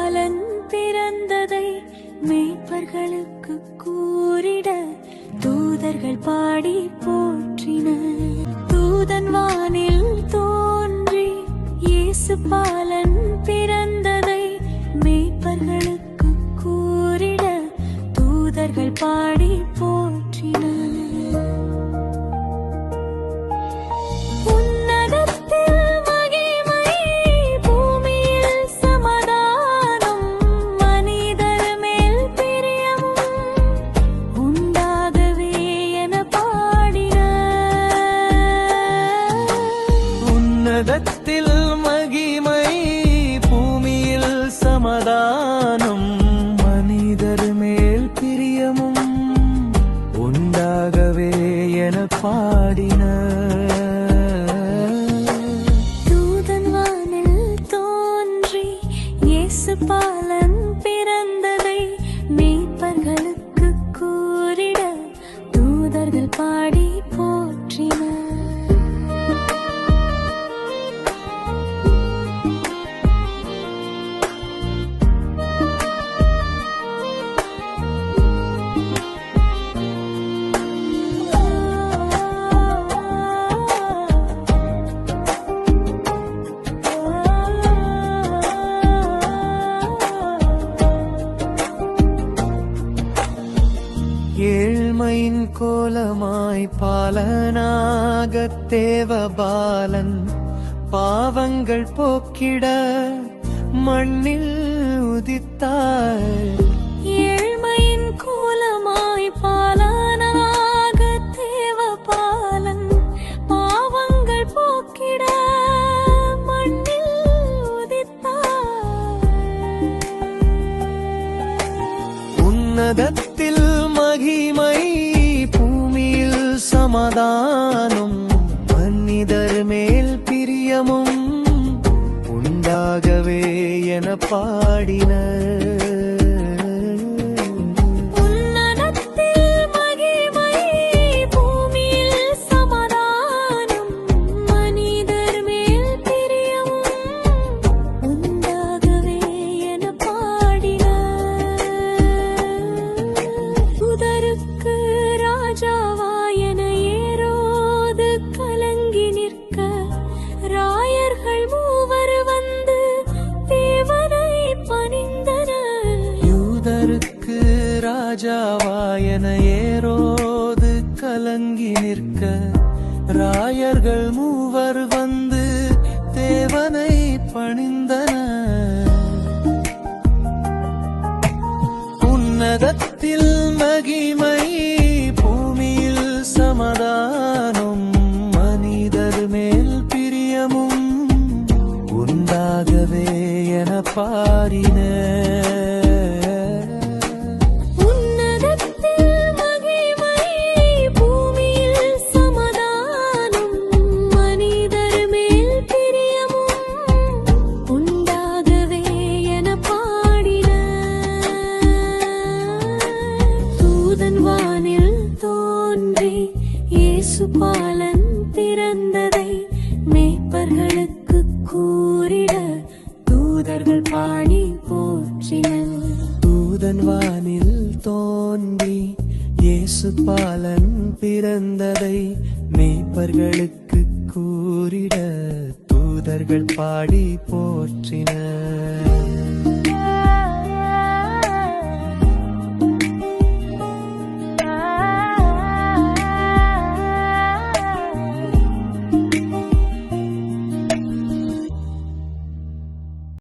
இயேசு பாலன் பிறந்ததை மேய்ப்பர்களுக்கு கூறிட தூதர்கள் பாடி போற்றின. தூதன் வானில் தோன்றி இயேசு பாலன் பிறந்ததை மேய்ப்பர்களுக்கு கூறிட தூதர்கள் பாடி பாடின. தூதன் வானில் தோன்றி இயேசு பாலன் பிறந்ததை ஏழ்மையின் கோலமாய் பாலனாக தேவபாலன் பாவங்கள் போக்கிட மண்ணில் உதித்தார் ஏழ்மையின் கோலமாய் பாலனாக தேவபாலன் பாவங்கள் போக்கிட மண்ணில் சமாதானம் மன்னிதர் மேல் பிரியமும் உண்டாகவே என பாடினர். ராஜாவாயன ஏரோது கலங்கி நிற்க. ராயர்கள் மூவர் வந்து தேவனை பணிந்தன. உன்னதத்தில் மகிமை பூமியில் சமாதானம் மனிதர் மேல் பிரியமும் உண்டாகவே என பாரின. தோன்றி இயேசு பாலன் பிறந்ததை மேய்ப்பர்களுக்கு கூறிட தூதர்கள் பாடி போற்றினர்.